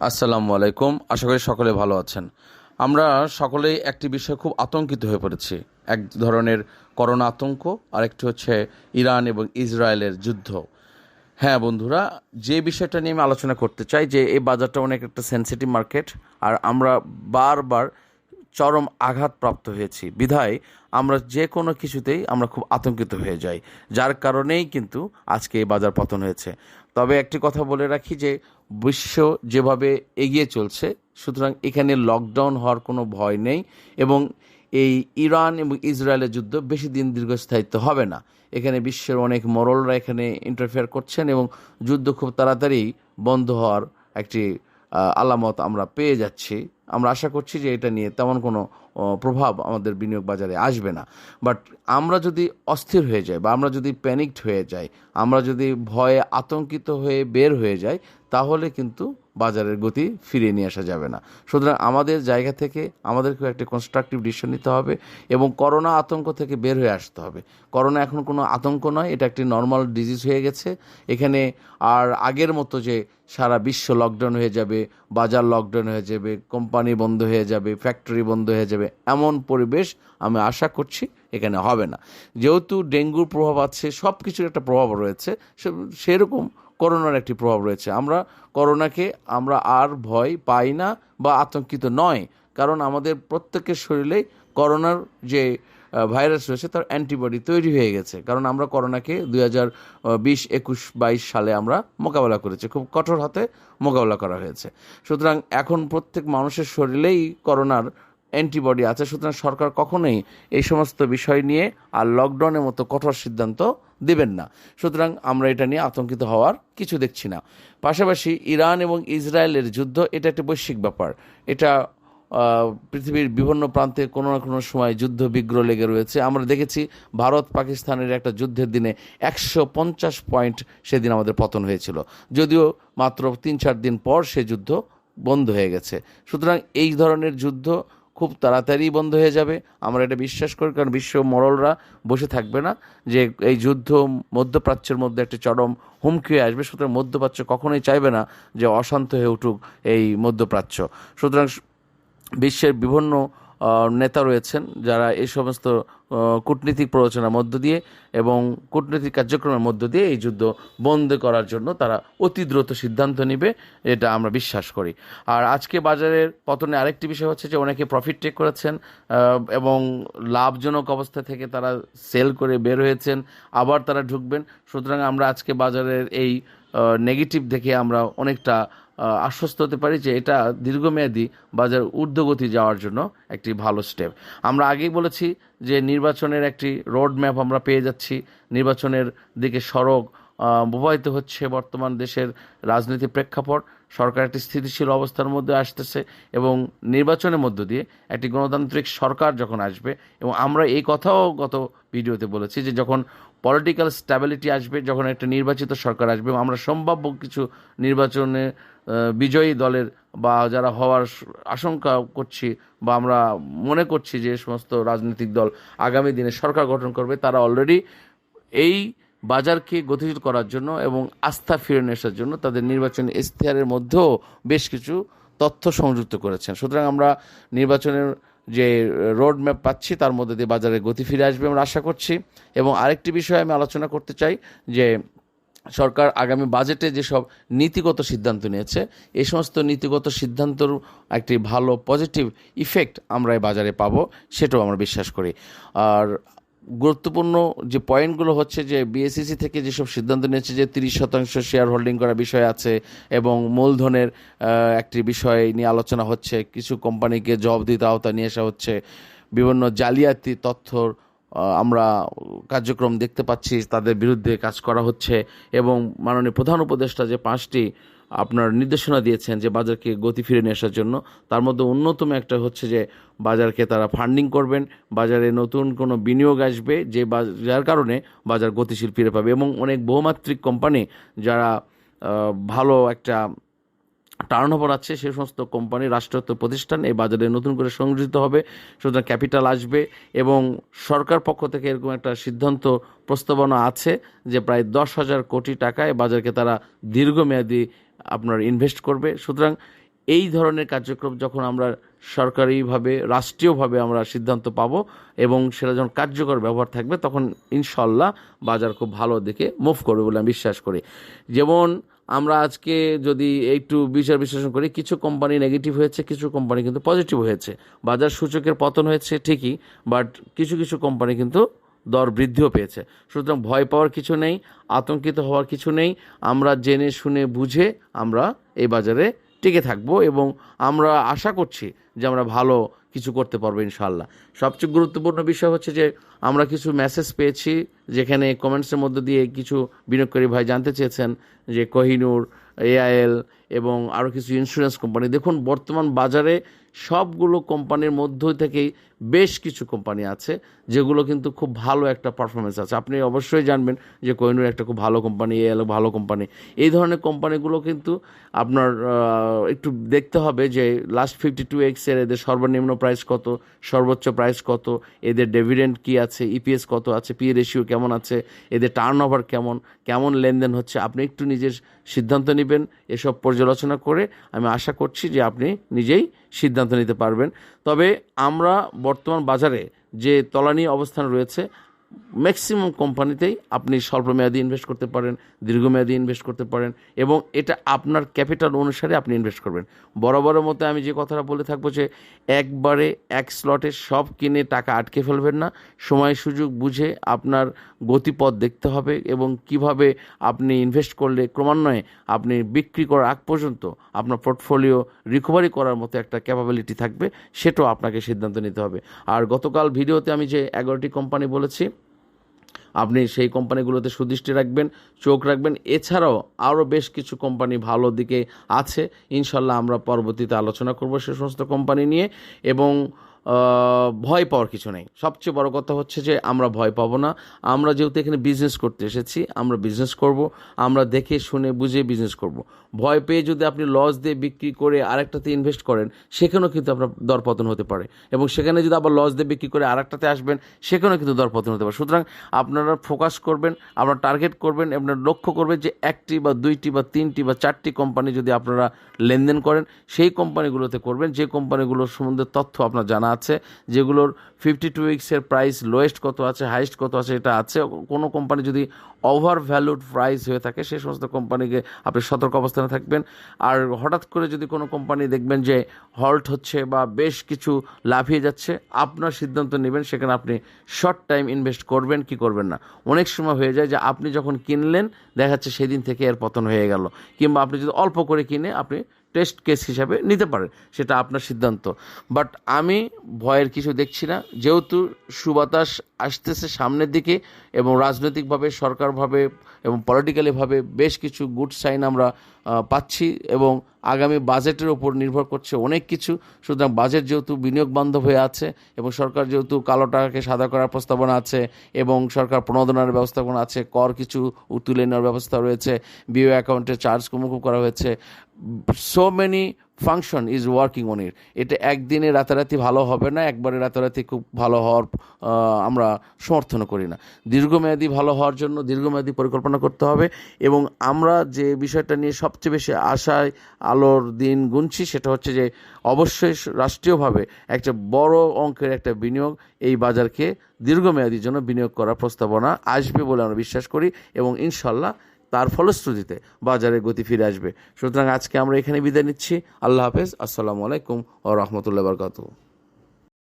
আসসালামু আলাইকুম। আশা করি সকলে ভালো আছেন। আমরা সকলেই একটি বিষয়ে খুব আতঙ্কিত হয়ে পড়েছি। এক ধরনের করোনা আতঙ্ক, আরেকটি হচ্ছে ইরান এবং ইসরায়েলের যুদ্ধ। হ্যাঁ বন্ধুরা, যে বিষয়টা নিয়ে আমি আলোচনা করতে চাই, যে এই বাজারটা অনেক একটা সেন্সিটিভ মার্কেট আর আমরা বারবার চরম আঘাতপ্রাপ্ত হয়েছি। বিধায় আমরা যে কোনো কিছুতেই আমরা খুব আতঙ্কিত হয়ে যাই। যার কারণেই কিন্তু আজকে এই বাজার পতন হয়েছে। তবে একটি কথা বলে রাখি যে বিশ্ব যেভাবে এগিয়ে চলছে, সুতরাং এখানে লকডাউন হওয়ার কোনো ভয় নেই এবং এই ইরান এবং ইসরায়েলের যুদ্ধ বেশি দিন দীর্ঘস্থায়িত্ব হবে না। এখানে বিশ্বের অনেক মরলরা এখানে ইন্টারফেয়ার করছেন এবং যুদ্ধ খুব তাড়াতাড়ি বন্ধ হওয়ার একটি আলামত আমরা পেয়ে যাচ্ছি। আমরা আশা করছি যে এটা নিয়ে তেমন কোনো প্রভাব আমাদের বিনিয়োগ বাজারে আসবে না। বাট আমরা যদি অস্থির হয়ে যাই বা আমরা যদি প্যানিকড হয়ে যাই, আমরা যদি ভয়ে আতঙ্কিত হয়ে বের হয়ে যাই, তাহলে কিন্তু বাজারের গতি ফিরিয়ে নিয়ে আসা যাবে না। সুতরাং আমাদের জায়গা থেকে আমাদেরকে একটা কনস্ট্রাকটিভ ডিসিশন নিতে হবে এবং করোনা আতঙ্ক থেকে বের হয়ে আসতে হবে। করোনা এখন কোনো আতঙ্ক নয়, এটা একটি নর্মাল ডিজিজ হয়ে গেছে। এখানে আর আগের মতো যে সারা বিশ্ব লকডাউন হয়ে যাবে, বাজার লকডাউন হয়ে যাবে কোম্পানি বন্ধ হয়ে যাবে ফ্যাক্টরি বন্ধ হয়ে যাবে, এমন পরিবেশ আমি আশা করছি এখানে হবে না। যেহেতু ডেঙ্গুর প্রভাব আছে সব কিছুর একটা প্রভাব রয়েছে সেরকম করোনার একটি প্রভাব রয়েছে। আমরা করোনাকে আমরা আর ভয় পাই না বা আতঙ্কিত নয়, কারণ আমাদের প্রত্যেকের শরীরেই করোনার যে ভাইরাস রয়েছে তার অ্যান্টিবডি তৈরি হয়ে গেছে। কারণ আমরা করোনাকে দুই হাজার বিশ, একুশ, বাইশ সালে আমরা মোকাবেলা করেছি। খুব কঠোর হাতে মোকাবেলা করা হয়েছে। সুতরাং এখন প্রত্যেক মানুষের শরীরেই করোনার অ্যান্টিবডি আছে, সুতরাং সরকার কখনোই এই সমস্ত বিষয় নিয়ে আর লকডাউনের মতো কঠোর সিদ্ধান্ত দেবেন না। সুতরাং আমরা এটা নিয়ে আতঙ্কিত হওয়ার কিছু দেখছি না। পাশাপাশি ইরান এবং ইসরায়েলের যুদ্ধ, এটা একটা বৈশ্বিক ব্যাপার। এটা পৃথিবীর বিভিন্ন প্রান্তে কোনো না কোনো সময় যুদ্ধ বিগ্রহ লেগে রয়েছে। আমরা দেখেছি ভারত পাকিস্তানের একটা যুদ্ধের দিনে একশো পঞ্চাশ পয়েন্ট সেদিন আমাদের পতন হয়েছিল। যদিও মাত্র তিন চার দিন পর সে যুদ্ধ বন্ধ হয়ে গেছে। সুতরাং এই ধরনের যুদ্ধ খুব তাড়াতাড়ি বন্ধ হয়ে যাবে। আমরা এটা বিশ্বাস করি, কারণ বিশ্ব মরলরা বসে থাকবে না যে এই যুদ্ধ মধ্যপ্রাচ্যের মধ্যে একটা চরম হুমকি হয়ে আসবে। সুতরাং মধ্যপ্রাচ্য কখনোই চাইবে না যে অশান্ত হয়ে উঠুক এই মধ্যপ্রাচ্য। সুতরাং বিশ্বের বিভিন্ন নেতা রয়েছেন যারা এই সমস্ত কূটনীতিক প্ররোচনার মধ্য দিয়ে এবং কূটনৈতিক কার্যক্রমের মধ্য দিয়ে এই যুদ্ধ বন্ধ করার জন্য তারা অতি দ্রুত সিদ্ধান্ত নেবে, এটা আমরা বিশ্বাস করি। আর আজকে বাজারের পতনে আরেকটি বিষয় হচ্ছে যে অনেকে প্রফিট টেক করেছেন এবং লাভজনক অবস্থা থেকে তারা সেল করে বের হয়েছেন, আবার তারা ঢুকবেন। সুতরাং আমরা আজকে বাজারের এই নেগেটিভ দেখে আমরা অনেকটা আশ্বস্ত হতে পারি যে এটা দীর্ঘমেয়াদী বাজার ঊর্ধ্বগতি যাওয়ার জন্য একটি ভালো স্টেপ আমরা আগেই বলেছি যে নির্বাচনের একটি রোড ম্যাপ আমরা পেয়ে যাচ্ছি। নির্বাচনের দিকে সড়ক প্রবাহিত হচ্ছে বর্তমান দেশের রাজনীতি প্রেক্ষাপট, সরকার একটি স্থিতিশীল অবস্থার মধ্যে আসতেছে এবং নির্বাচনের মধ্য দিয়ে একটি গণতান্ত্রিক সরকার যখন আসবে এবং আমরা এই কথাও গত ভিডিওতে বলেছি যে যখন পলিটিক্যাল স্ট্যাবিলিটি আসবে, যখন একটা নির্বাচিত সরকার আসবে এবং আমরা সম্ভাব্য কিছু নির্বাচনে বিজয়ী দলের বা যারা হওয়ার আশঙ্কা করছি বা আমরা মনে করছি যে সমস্ত রাজনৈতিক দল আগামী দিনে সরকার গঠন করবে, তারা অলরেডি এই বাজারকে গতিশীল করার জন্য এবং আস্থা ফিরে নিয়ে জন্য তাদের নির্বাচনী ইশতেহারের মধ্যেও বেশ কিছু তথ্য সংযুক্ত করেছেন। সুতরাং আমরা নির্বাচনের যে রোড ম্যাপ পাচ্ছি, তার মধ্যে দিয়ে বাজারে গতি ফিরে আসবে আমরা আশা করছি। এবং আরেকটি বিষয়ে আমি আলোচনা করতে চাই, যে সরকার আগামী বাজেটে যেসব নীতিগত সিদ্ধান্ত নিয়েছে এই সমস্ত নীতিগত সিদ্ধান্তর একটি ভালো পজিটিভ ইফেক্ট আমরা এই বাজারে পাবো, সেটাও আমরা বিশ্বাস করি। আর গুরুত্বপূর্ণ যে পয়েন্টগুলো হচ্ছে যে বিএসসিসি থেকে যেসব সিদ্ধান্ত নিয়েছে যে তিরিশ শতাংশ শেয়ার হোল্ডিং করার বিষয় আছে এবং মূলধনের একটি বিষয় নিয়ে আলোচনা হচ্ছে, কিছু কোম্পানিকে জবাবদিহিত আওতা নিয়ে আসা হচ্ছে, বিভিন্ন জালিয়াতি তথ্যর আমরা কার্যক্রম দেখতে পাচ্ছি, তাদের বিরুদ্ধে কাজ করা হচ্ছে এবং মাননীয় প্রধান উপদেষ্টা যে পাঁচটি আপনার নির্দেশনা দিয়েছেন যে বাজারকে গতি ফিরে নিয়ে আসার জন্য। তার মধ্যে অন্যতম একটা হচ্ছে যে বাজারকে তারা ফান্ডিং করবেন। বাজারে নতুন কোনো বিনিয়োগ আসবে যে যার কারণে বাজার গতিশীল ফিরে পাবে এবং অনেক বহুমাত্রিক কোম্পানি যারা ভালো একটা টার্ন ওভার আছে, সে সমস্ত কোম্পানি রাষ্ট্রায়ত্ত প্রতিষ্ঠান এই বাজারে নতুন করে সংযোজিত হবে। সুতরাং ক্যাপিটাল আসবে এবং সরকার পক্ষ থেকে এরকম একটা সিদ্ধান্ত প্রস্তাবনা আছে যে প্রায় দশ হাজার কোটি টাকায় বাজারকে তারা দীর্ঘমেয়াদী আপনার ইনভেস্ট করবে। সুতরাং এই ধরনের কার্যক্রম যখন আমরা সরকারিভাবে, রাষ্ট্রীয়ভাবে আমরা সিদ্ধান্ত পাব এবং সেটা যখন কার্যকর ব্যবহার থাকবে, তখন ইনশাল্লাহ বাজার খুব ভালো দিকে মুভ করবে বলে আমি বিশ্বাস করি। যেমন আমরা আজকে যদি একটু বিচার বিশ্লেষণ করি, কিছু কোম্পানি নেগেটিভ হয়েছে, কিছু কোম্পানি কিন্তু পজিটিভ হয়েছে। বাজার সূচকের পতন হয়েছে ঠিকই বাট কিছু কিছু কোম্পানি কিন্তু দর বৃদ্ধিও পেয়েছে। সুতরাং ভয় পাওয়ার কিছু নেই, আতঙ্কিত হওয়ার কিছু নেই। আমরা জেনে, শুনে, বুঝে আমরা এই বাজারে টিকে থাকব এবং আমরা আশা করছি যে আমরা ভালো কিছু করতে পারব ইনশাল্লাহ সবচেয়ে গুরুত্বপূর্ণ বিষয় হচ্ছে যে আমরা কিছু মেসেজ পেয়েছি যেখানে কমেন্টসের মধ্যে দিয়ে কিছু বিনিয়োগকারী ভাই জানতে চেয়েছেন যে কোহিনুর এআইএল এবং আরও কিছু ইন্স্যুরেন্স কোম্পানি দেখুন, বর্তমান বাজারে সবগুলো কোম্পানির মধ্য থেকেই বেশ কিছু কোম্পানি আছে, যেগুলো কিন্তু খুব ভালো একটা পারফরমেন্স আছে। আপনি অবশ্যই জানবেন যে কোহিনুর একটা খুব ভালো কোম্পানি এআইএল ভালো কোম্পানি। এই ধরনের কোম্পানিগুলো কিন্তু আপনার একটু দেখতে হবে যে লাস্ট ফিফটি টু এক্সের এদের সর্বনিম্ন প্রাইস কত, সর্বোচ্চ প্রাইস কত, এদের ডেভিডেন্ড কি আছে ইপিএস কত আছে পি রেশিও কেমন আছে, এদের টার্ন ওভার কেমন কেমন লেনদেন হচ্ছে, আপনি একটু নিজের সিদ্ধান্ত নেবেন, এসব পর্যালোচনা করে আমি আশা করছি যে আপনি নিজেই সিদ্ধান্ত নিতে পারবেন। তবে আমরা বর্তমান বাজারে যে তলানি অবস্থান রয়েছে ম্যাক্সিমাম কোম্পানিতেই আপনি স্বল্পমেয়াদী ইনভেস্ট করতে পারেন, দীর্ঘমেয়াদী ইনভেস্ট করতে পারেন এবং এটা আপনার ক্যাপিটাল অনুসারে আপনি ইনভেস্ট করবেন। বরাবরের মতো আমি যে কথাটা বলে থাকব যে একবারে এক স্লটে সব কিনে টাকা আটকে ফেলবেন না। সময়, সুযোগ বুঝে আপনার গতিপথ দেখতে হবে এবং কীভাবে আপনি ইনভেস্ট করলে ক্রমান্বয়ে আপনি বিক্রি করার আগ পর্যন্ত আপনার পোর্টফোলিও রিকভারি করার মতো একটা ক্যাপাবিলিটি থাকবে, সেটাও আপনাকে সিদ্ধান্ত নিতে হবে। আর গতকাল ভিডিওতে আমি যে এগারোটি কোম্পানি বলেছি আপনি সেই কোম্পানিগুলোতে সুদৃষ্টি রাখবেন, চোখ রাখবেন। এছাড়াও আরও বেশ কিছু কোম্পানি ভালো দিকে আছে। ইনশাল্লাহ আমরা পরবর্তীতে আলোচনা করব সে সমস্ত কোম্পানি নিয়ে এবং ভয় পাওয়ার কিছু নেই। সবচেয়ে বড় কথা হচ্ছে যে, আমরা ভয় পাবো না। আমরা যেহেতু এখানে বিজনেস করতে এসেছি, আমরা বিজনেস করব, আমরা দেখে, শুনে, বুঝে বিজনেস করব। ভয় পেয়ে যদি আপনি লস দিয়ে বিক্রি করে আরেকটাতে ইনভেস্ট করেন, সেখানেও কিন্তু আপনার দরপতন হতে পারে। এবং সেখানে যদি আবার লস দিয়ে বিক্রি করে আরেকটাতে আসবেন, সেখানেও কিন্তু দরপতন হতে পারে। সুতরাং আপনারা ফোকাস করবেন, আপনারা টার্গেট করবেন আপনার লক্ষ্য করবেন যে, একটি বা দুইটি বা তিনটি বা চারটি কোম্পানি যদি আপনারা লেনদেন করেন, সেই কোম্পানিগুলোতে করবেন। যে কোম্পানিগুলোর সম্বন্ধে তথ্য আপনার জানা আছে, যেগুলোর ফিফটি টু উইক্সের প্রাইস লোয়েস্ট কত আছে হাইস্ট কত আছে, এটা আছে। কোনো কোম্পানি যদি ওভার ভ্যালুড প্রাইস হয়ে থাকে সেই সমস্ত কোম্পানিকে আপনি সতর্ক অবস্থানে থাকবেন। আর হঠাৎ করে যদি কোনো কোম্পানি দেখবেন যে হল্ট হচ্ছে বা বেশ কিছু লাফিয়ে যাচ্ছে, আপনার সিদ্ধান্ত নেবেন, সেখানে আপনি শর্ট টাইম ইনভেস্ট করবেন, কি করবেন না। অনেক সময় হয়ে যায় যে আপনি যখন কিনলেন, দেখা যাচ্ছে সেদিন থেকে এর পতন হয়ে গেল। কিংবা আপনি যদি অল্প করে কিনে, আপনি টেস্ট কেস হিসাবে নিতে পারেন সেটা আপনার সিদ্ধান্ত। বাট আমি ভয়ের কিছু দেখছি না। যেহেতু সুবাতাস আসতেছে সামনের দিকে এবং রাজনৈতিকভাবে, সরকারভাবে এবং পলিটিক্যালিভাবে বেশ কিছু গুড সাইন আমরা পাচ্ছি এবং আগামী বাজেটের উপর নির্ভর করছে অনেক কিছু। সুতরাং বাজেট যেহেতু বিনিয়োগ বান্ধব হয়ে আছে এবং সরকার যেহেতু কালো টাকাকে সাদা করার প্রস্তাবনা আছে এবং সরকার প্রণোদনার ব্যবস্থাপনা আছে, কর কিছু তুলে নেওয়ার ব্যবস্থা রয়েছে বিও অ্যাকাউন্টে চার্জ কমুকুব করা হয়েছে so many function is working on it এটা একদিনে রাতারাতি ভালো হবে না, একবারে রাতারাতি খুব ভালো হওয়ার আমরা সমর্থন করি না। দীর্ঘমেয়াদী ভালো হওয়ার জন্য দীর্ঘমেয়াদী পরিকল্পনা করতে হবে এবং আমরা যে বিষয়টা নিয়ে সবচেয়ে বেশি আশায় আলোর দিন গুনছি সেটা হচ্ছে যে অবশ্যই রাষ্ট্রীয়ভাবে একটা বড় অঙ্কের একটা বিনিয়োগ এই বাজারকে দীর্ঘমেয়াদীর জন্য বিনিয়োগ করার প্রস্তাবনা আসবে বলে আমরা বিশ্বাস করি এবং ইনশাল্লাহ তার ফলশ্রুতিতে বাজারে গতি ফিরে আসবে। সুতরাং আজকে আমরা এখানে বিদায় নিচ্ছি। আল্লাহ হাফেজ। আসসালামু আলাইকুম ও রহমতুল্লাহ বরকাতু